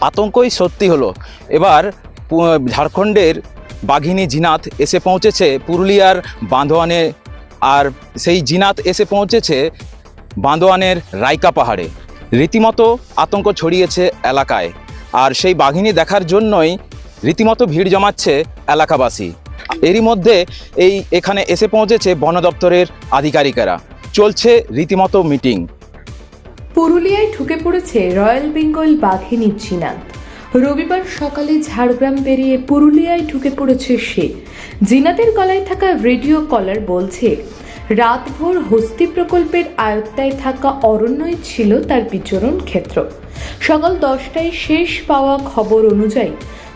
আতঙ্কই সত্যি হলো। এবার ঝাড়খণ্ডের বাঘিনী জিনাত এসে পৌঁছেছে পুরুলিয়ার বাঁধোয়ানে আর সেই জিনাত এসে পৌঁছেছে বাঁধোয়ানের রাইকা পাহাড়ে। রীতিমতো আতঙ্ক ছড়িয়েছে এলাকায় আর সেই বাঘিনী দেখার জন্যই রীতিমতো ভিড় জমাচ্ছে এলাকাবাসী। এরই মধ্যে এই এখানে এসে পৌঁছেছে বন দপ্তরের আধিকারিকেরা। চলছে রীতিমতো মিটিং। পুরুলিয়ায় ঢুকে পড়েছে রয়্যাল বেঙ্গল বাঘিনীর জিনাত রবিবার সকালে ঝাড়গ্রাম পেরিয়ে পুরুলিয়ায় ঢুকে পড়েছে সে। জিনাতের গলায় থাকা রেডিও কলার বলছে, রাতভর হস্তি প্রকল্পের আয়ত্তায় থাকা অরণ্যই ছিল তার বিচরণ ক্ষেত্র। সকাল দশটায় শেষ পাওয়া খবর অনুযায়ী,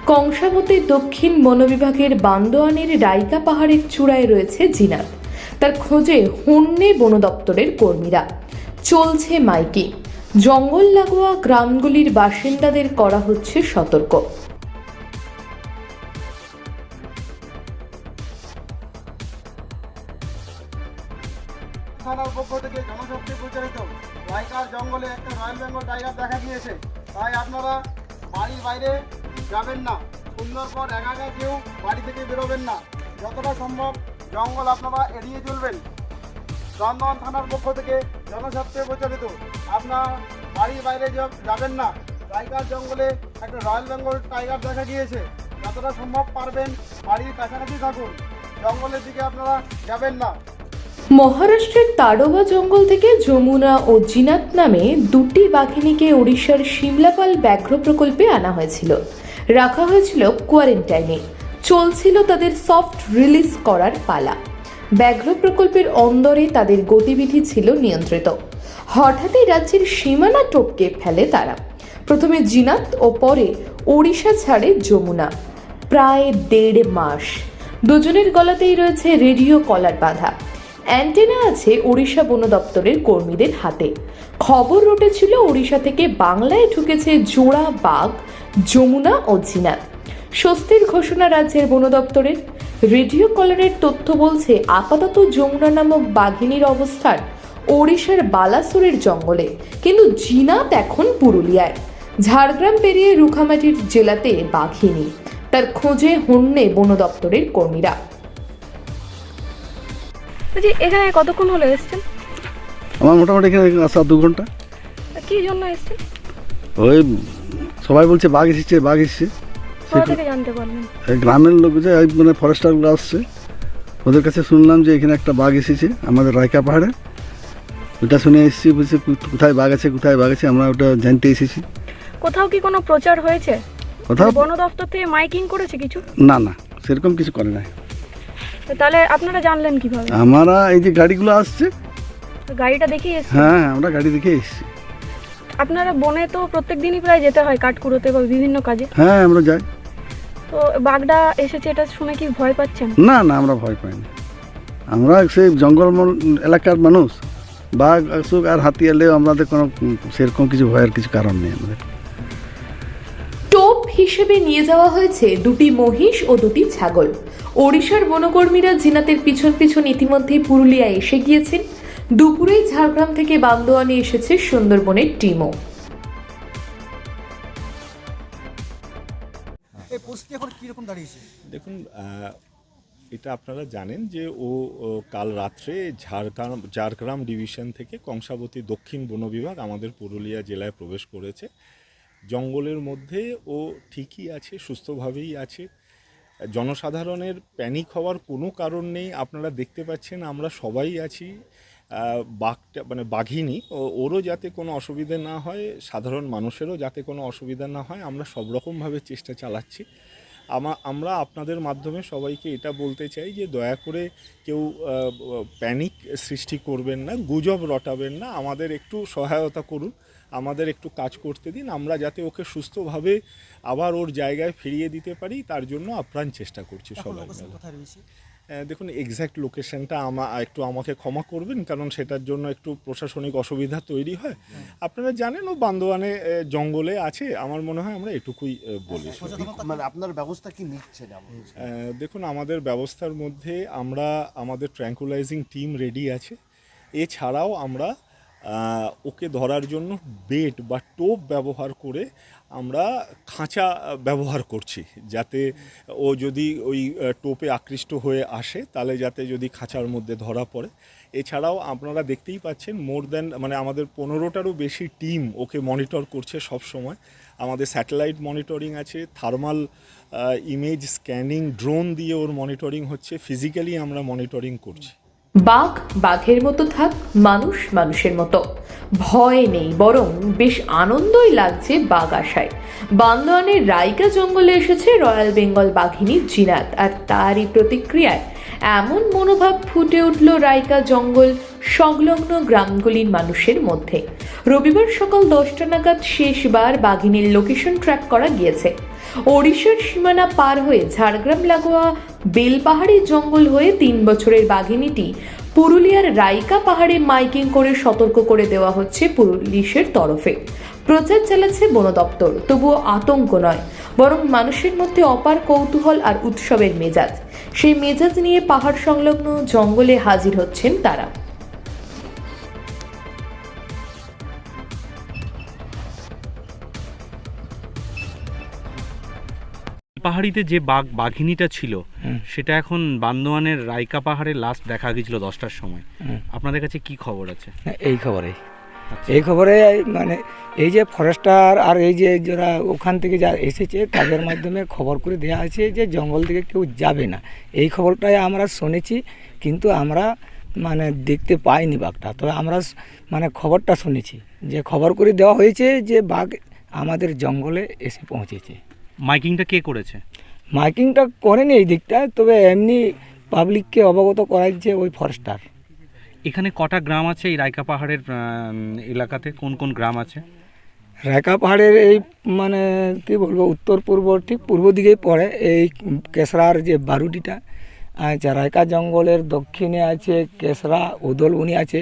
কংসাবতী দক্ষিণ বনবিভাগের বান্দোয়ানের রাইকা পাহাড়ের চূড়ায় রয়েছে জিনাত তার খোঁজে হন্যে বন দপ্তরের কর্মীরা। চলছে মাইকিং। জঙ্গল লাগোয়া গ্রামগুলির বাসিন্দাদের করা হচ্ছে সতর্ক। থানার পক্ষ থেকে জনশক্তি জঙ্গলে একটা বেঙ্গল দেখা গিয়েছে তাই আপনারা বাইরে যাবেন না। বাড়ি থেকে বেরোবেন না। যতটা সম্ভব জঙ্গল আপনারা এড়িয়ে চলবেন। চন্দন থানার পক্ষ থেকে জনস্বার্থে প্রচারিত আপনার বাড়ির বাইরে যাবেন না। টাইগার জঙ্গলে একটা রয়্যাল বেঙ্গল টাইগার দেখা গিয়েছে। যতটা সম্ভব পারবেন বাড়ির কাছাকাছি থাকুন। জঙ্গলের দিকে আপনারা যাবেন না। মহারাষ্ট্রের তাডোবা জঙ্গল থেকে যমুনা ও জিনাত নামে দুটি বাঘিনীকে ওড়িশার সিমলাপাল ব্যাঘ্র প্রকল্পে আনা হয়েছিল। রাখা হয়েছিল কোয়ারেন্টাইনে। চলছিল তাদের সফট রিলিজ করার পালা। ব্যাঘ্র প্রকল্পের অন্দরে তাদের গতিবিধি ছিল নিয়ন্ত্রিত। হঠাৎই রাজ্যের সীমানা টপকে ফেলে তারা। প্রথমে জিনাত ও পরে ওড়িশা ছাড়ে যমুনা। প্রায় দেড় মাস দুজনের গলাতেই রয়েছে রেডিও কলার বাঁধা। অ্যান্টেনা আছে ওড়িশা বন দপ্তরের কর্মীদের হাতে। খবর রটেছিল ওড়িশা থেকে বাংলায় ঢুকেছে জোড়া বাঘ, যমুনা ও জিনাত। স্বস্তির ঘোষণা রাজ্যের বন দপ্তরের রেডিও কলারের তথ্য বলছে আপাতত যমুনা নামক বাঘিনীর অবস্থান ওড়িশার বালাসুরের জঙ্গলে। কিন্তু জিনাত এখন পুরুলিয়ায়। ঝাড়গ্রাম পেরিয়ে রুখামাটির জেলাতে বাঘিনী। তার খোঁজে হন্যে বন দপ্তরের কর্মীরা। বলছি এখানে কতক্ষণ হলো এসছেন? আমার মোটামুটি এখানে আসা দু ঘণ্টা। কি জন্য এসছেন? ওই সবাই বলছে বাঘ এসেছে বাঘ এসেছে। থেকে জানতে পারলেন? গ্রামের লোক যে মানে ফরেস্টারগুলো আসছে ওদের কাছে শুনলাম যে এখানে একটা বাঘ এসেছে আমাদের রায়কা পাহাড়ে। ওটা শুনে এসেছি বলছে কোথায় বাঘ আছে কোথায় বাঘ আছে আমরা ওটা জানতে এসেছি। কোথাও কি কোনো প্রচার হয়েছে? কোথাও বন দপ্তর থেকে মাইকিং করেছে কিছু? না না সেরকম কিছু করে নাই। তাহলে আপনারা জানলেন কীভাবে? আমরা এই যে গাড়িগুলো আসছে গাড়িটা দেখেই এসছেন হ্যাঁ আমরা গাড়ি দেখে এসেছি। আপনারা বনে তো প্রত্যেক দিনই প্রায় যেতে হয় কাঠকুড়োতে বা বিভিন্ন কাজে। হ্যাঁ আমরা যাই। তো বাঘটা এসেছে এটা শুনে কি ভয় পাচ্ছেন? না না আমরা ভয় পাই না। আমরা সেই জঙ্গলমল এলাকার মানুষ। বাঘ আসুক আর হাতি এলেও আমাদের কোনো সেরকম কিছু ভয়ের কিছু কারণ নেই আমাদের। টোপ হিসেবে নিয়ে যাওয়া হয়েছে দুটি মহিষ ও দুটি ছাগল। ওড়িশার বনকর্মীরা জিনাতের পিছন পিছন ইতিমধ্যেই পুরুলিয়ায় এসে গিয়েছেন। দুপুরেই ঝাড়গ্রাম থেকে বান্দোয়ানে এসেছে সুন্দরবনের টিমও। পরিস্থিতি এখন কীরকম দাঁড়িয়েছে? দেখুন এটা আপনারা জানেন যে ও কাল রাত্রে ঝাড়গ্রাম ঝাড়গ্রাম ডিভিশন থেকে কংসাবতী দক্ষিণ বন বিভাগ আমাদের পুরুলিয়া জেলায় প্রবেশ করেছে। জঙ্গলের মধ্যে ও ঠিকই আছে, সুস্থভাবেই আছে। জনসাধারণের প্যানিক হওয়ার কোনো কারণ নেই। আপনারা দেখতে পাচ্ছেন, আমরা সবাই আছি। বাঘটা মানে বাঘিনী ও ওরও যাতে কোনো অসুবিধে না হয় সাধারণ মানুষেরও যাতে কোনো অসুবিধা না হয় আমরা সব রকমভাবে চেষ্টা চালাচ্ছি। আমা আমরা আপনাদের মাধ্যমে সবাইকে এটা বলতে চাই যে দয়া করে কেউ প্যানিক সৃষ্টি করবেন না গুজব রটাবেন না আমাদের একটু সহায়তা করুন আমাদের একটু কাজ করতে দিন আমরা যাতে ওকে সুস্থভাবে আবার ওর জায়গায় ফিরিয়ে দিতে পারি তার জন্য আপ্রাণ চেষ্টা করছি সবাই দেখুন এক্স্যাক্ট লোকেশানটা আমা একটু আমাকে ক্ষমা করবেন কারণ সেটার জন্য একটু প্রশাসনিক অসুবিধা তৈরি হয়। আপনারা জানেন ও বান্দোয়ানে জঙ্গলে আছে। আমার মনে হয় আমরা এটুকুই বলি। মানে আপনার ব্যবস্থা কি নিচ্ছেন দেখুন আমাদের ব্যবস্থার মধ্যে আমরা আমাদের ট্র্যাঙ্কুলাইজিং টিম রেডি আছে। এছাড়াও আমরা ওকে ধরার জন্য বেট বা টোপ ব্যবহার করে আমরা খাঁচা ব্যবহার করছি, যাতে ও যদি ওই টোপে আকৃষ্ট হয়ে আসে, তাহলে যাতে যদি খাঁচার মধ্যে ধরা পড়ে। এছাড়াও আপনারা দেখতেই পাচ্ছেন মোর দ্যান মানে আমাদের পনেরোটারও বেশি টিম ওকে মনিটর করছে সব সময় আমাদের স্যাটেলাইট মনিটরিং আছে থার্মাল ইমেজ স্ক্যানিং ড্রোন দিয়ে ওর মনিটরিং হচ্ছে ফিজিক্যালি আমরা মনিটরিং করছি। বাঘ বাঘের মতো থাক, মানুষ মানুষের মতো। ভয় নেই, বরং বেশ আনন্দই লাগছে বাঘ আসায়। বান্দোয়ানের রাইকা জঙ্গলে এসেছে রয়্যাল বেঙ্গল বাঘিনী জিনাত, আর তারই প্রতিক্রিয়ায় এমন মনোভাব ফুটে উঠল রাইকা জঙ্গল সংলগ্ন গ্রামগুলির মানুষের মধ্যে। রবিবার সকাল দশটা নাগাদ শেষবার বাঘিনীর লোকেশন ট্র্যাক করা গিয়েছে। ওড়িশার সীমানা পার হয়ে ঝাড়গ্রাম, লাগোয়া, বেলপাহাড়ি জঙ্গল হয়ে তিন বছরের বাঘিনীটি পুরুলিয়ার রাইকা পাহাড়ে মাইকিং করে সতর্ক করে দেওয়া হচ্ছে পুলিশের তরফে। প্রচার চালাচ্ছে বন দপ্তর, তবুও আতঙ্ক নয়, বরং মানুষের মধ্যে অপার কৌতূহল আর উৎসবের মেজাজ। সেই মেজাজ নিয়ে পাহাড় সংলগ্ন জঙ্গলে হাজির হচ্ছেন তারা। পাহাড়িতে যে বাঘ বাঘিনীটা ছিল সেটা এখন বান্দোয়ানের রাইকা পাহাড়ে লাস্ট দেখা গেছিল দশটার সময়। আপনাদের কাছে কি খবর আছে? হ্যাঁ, এই খবরেই। এই খবরে মানে এই যে ফরেস্টার আর এই যে যারা ওখান থেকে যা এসেছে তাদের মাধ্যমে খবর করে দেওয়া আছে যে জঙ্গল থেকে কেউ যাবে না। এই খবরটাই আমরা শুনেছি কিন্তু আমরা মানে দেখতে পাইনি বাঘটা। তবে আমরা মানে খবরটা শুনেছি। যে খবর করে দেওয়া হয়েছে যে বাঘ আমাদের জঙ্গলে এসে পৌঁছেছে। মাইকিংটা কে করেছে? মাইকিংটা করেনি এই দিকটা তবে এমনি পাবলিককে অবগত করাচ্ছে ওই ফরেস্টার এখানে কটা গ্রাম আছে এই রাইকা পাহাড়ের এলাকাতে? কোন কোন গ্রাম আছে? রায়কা পাহাড়ের এই মানে কি বলব উত্তর পূর্ব ঠিক পূর্ব দিকেই পড়ে এই কেসরার যে বারুটিটা আচ্ছা রায়কা জঙ্গলের দক্ষিণে আছে কেসরা উদলবনি আছে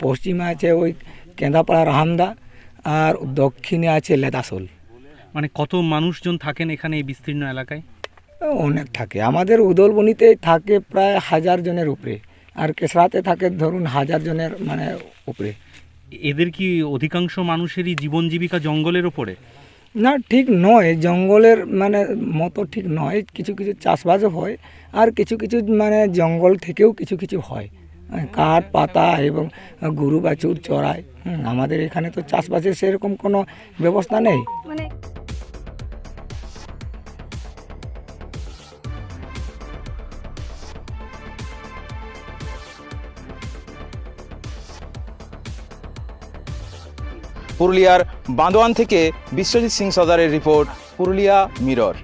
পশ্চিমে আছে ওই কেন্দাপাড়া রাহামদা আর দক্ষিণে আছে লেদাসোল। মানে কত মানুষজন থাকেন এখানে এই বিস্তীর্ণ এলাকায়? অনেক থাকে। আমাদের উদলবনিতে থাকে প্রায় হাজার জনের উপরে। আর কেসরাতে থাকে ধরুন হাজার জনের মানে উপরে। এদের কি অধিকাংশ মানুষেরই জীবন জীবিকা জঙ্গলের ওপরে না ঠিক নয়। জঙ্গলের মানে মতো ঠিক নয়। কিছু কিছু চাষবাসও হয় আর কিছু কিছু মানে জঙ্গল থেকেও কিছু কিছু হয়। কাঠ পাতা এবং গরু বাছুর চড়ায় হুম, আমাদের এখানে তো চাষবাসের সেরকম কোনো ব্যবস্থা নেই। মানে পুরুলিয়ার বাঁদোয়ান থেকে বিশ্বজিৎ সিং সর্দারের রিপোর্ট পুরুলিয়া মিরর।